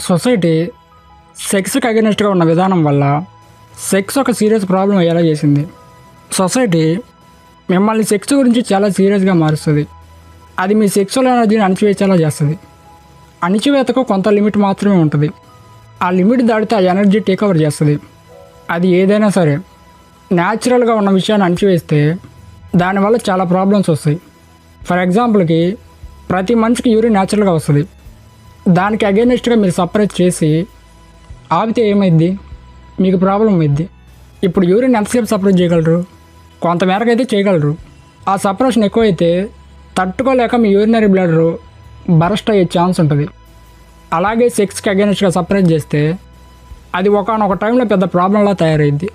Society సెక్స్కి అగెనిస్ట్గా ఉన్న విధానం వల్ల సెక్స్ ఒక సీరియస్ ప్రాబ్లం అయ్యేలా చేసింది. సొసైటీ మిమ్మల్ని సెక్స్ గురించి చాలా సీరియస్గా మారుస్తుంది. అది మీ సెక్సువల్ ఎనర్జీని అణిచివేసేలా చేస్తుంది. అణిచివేతకు కొంత లిమిట్ మాత్రమే ఉంటుంది. ఆ లిమిట్ దాటితే ఆ ఎనర్జీ టేక్ చేస్తుంది. అది ఏదైనా సరే న్యాచురల్గా ఉన్న విషయాన్ని అణిచివేస్తే దానివల్ల చాలా ప్రాబ్లమ్స్ వస్తాయి. ఫర్ ఎగ్జాంపుల్కి ప్రతి మనిషికి యూరిన్ న్యాచురల్గా వస్తుంది. దానికి అగేనెస్ట్గా మీరు సపరేట్ చేసి ఆపితే ఏమైద్ది? మీకు ప్రాబ్లం అయింది ఇప్పుడు యూరిన్ ఎంతసేపు సపరేట్ చేయగలరు? కొంతమేరకు అయితే చేయగలరు. ఆ సపరేషన్ ఎక్కువైతే తట్టుకోలేక మీ యూరినరీ బ్లడరు బరస్ట్ అయ్యే ఛాన్స్ ఉంటుంది. అలాగే సెక్స్కి అగేనెస్ట్గా సపరేట్ చేస్తే అది ఒకనొక టైంలో పెద్ద ప్రాబ్లంలా తయారైద్ది.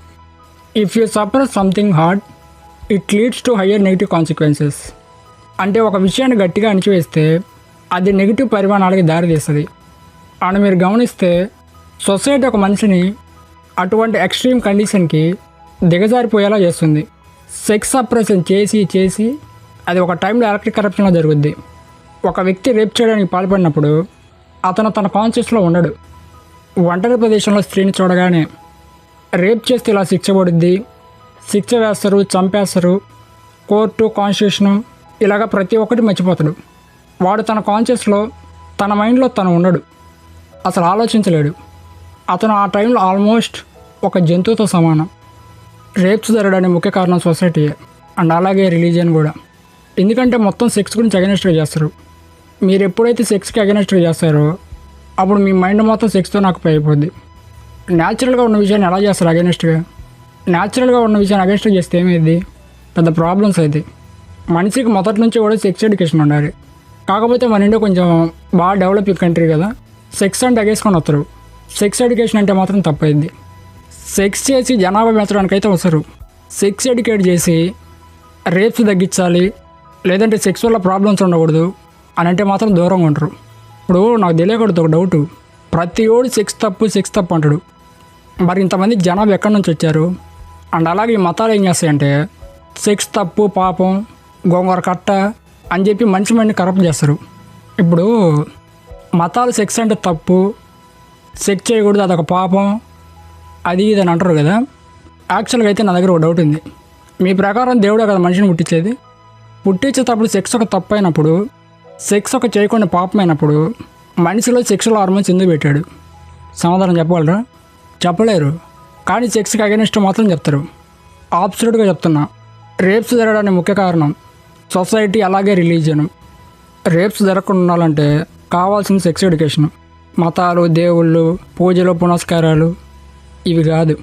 If you separate something hard it leads to higher negative consequences అంటే ఒక విషయాన్ని గట్టిగా అణిచివేస్తే అది నెగిటివ్ పరిమాణాలకి దారితీస్తుంది అని మీరు గమనిస్తే సొసైటీ ఒక మనిషిని అటువంటి ఎక్స్ట్రీమ్ కండిషన్కి దిగజారిపోయేలా చేస్తుంది. సెక్స్ సప్రెషన్ చేసి చేసి అది ఒక టైంలో ఎలక్ట్రిక్ కరప్షన్లో జరుగుద్ది. ఒక వ్యక్తి రేప్ చేయడానికి పాల్పడినప్పుడు అతను తన కాన్షియస్లో ఉండడు. ఒంటరి ప్రదేశంలో స్త్రీని చూడగానే రేప్ చేస్తే ఇలా శిక్ష పడుద్ది. శిక్ష వేస్తారు చంపేస్తారు. కోర్టు కాన్స్టిట్యూషను ఇలాగ ప్రతి ఒక్కటి మర్చిపోతాడు. వాడు తన కాన్షియస్లో తన మైండ్లో తను ఉండడు. అసలు ఆలోచించలేడు. అతను ఆ టైంలో ఆల్మోస్ట్ ఒక జంతువుతో సమానం. రేప్స్ జరగడానికి ముఖ్య కారణం సొసైటీయే అండ్ అలాగే రిలీజియన్ కూడా. ఎందుకంటే మొత్తం సెక్స్ గురించి అగెనిస్ట్గా చేస్తారు. మీరు ఎప్పుడైతే సెక్స్కి అగెనిస్ట్గా చేస్తారో అప్పుడు మీ మైండ్ మొత్తం సెక్స్తో నాకు అయిపోద్ది. న్యాచురల్గా ఉన్న విషయాన్ని ఎలా చేస్తారు అగెనిస్ట్గా? న్యాచురల్గా ఉన్న విషయాన్ని అగెనిస్ట్గా చేస్తే ఏమైంది పెద్ద ప్రాబ్లమ్స్ అయితే. మనిషికి మొదటి నుంచి కూడా సెక్స్ ఎడ్యుకేషన్ ఉండాలి. కాకపోతే మన ఇండియా కొంచెం బాగా డెవలపింగ్ కంట్రీ కదా. సెక్స్ అంటే అగేసుకొని వస్తారు. సెక్స్ ఎడ్యుకేషన్ అంటే మాత్రం తప్పైంది. సెక్స్ చేసి జనాభా పెంచడానికైతే వస్తారు. సెక్స్ ఎడ్యుకేట్ చేసి రేప్స్ తగ్గించాలి లేదంటే సెక్స్ వల్ల ప్రాబ్లమ్స్ ఉండకూడదు అని అంటే మాత్రం దూరంగా ఉంటారు ఇప్పుడు నాకు తెలియకూడదు ఒక డౌట్. ప్రతి ఓడు సెక్స్ తప్పు సెక్స్ తప్పు అంటాడు. మరి ఇంతమంది జనాభా ఎక్కడి నుంచి వచ్చారు? అండ్ అలాగే ఈ మతాలు ఏం చేస్తాయంటే సెక్స్ తప్పు పాపం గోంగూర కట్ట అని చెప్పి మనిషి మైండ్ని కరప్ట్ చేస్తారు. ఇప్పుడు మతాలు సెక్స్ అంటే తప్పు. సెక్స్ చేయకూడదు అదొక పాపం. అది ఇది అని అంటారు కదా. యాక్చువల్గా అయితే నా దగ్గర ఒక డౌట్ ఉంది. మీ ప్రకారం దేవుడే కదా మనిషిని పుట్టించేది? పుట్టించేటప్పుడు సెక్స్ ఒక తప్పు అయినప్పుడు సెక్స్ ఒక చేయకుండా పాపం అయినప్పుడు మనిషిలో సెక్షువల్ హార్మోన్స్ ఎందుకు పెట్టాడు. సమాధానం చెప్పగలరా? చెప్పలేరు. కానీ సెక్స్కి అగెనిస్ట్ మాత్రం చెప్తారు. ఆబ్సల్యూట్గా చెప్తున్నా. రేప్స్ జరగడానికి ముఖ్య కారణం సొసైటీ అలాగే రిలీజియన్ రేప్స్ జరగకుండా ఉండాలంటే కావాల్సిన సెక్స్ ఎడ్యుకేషన్. మతాలు దేవుళ్ళు పూజలు పునస్కారాలు ఇవి కాదు.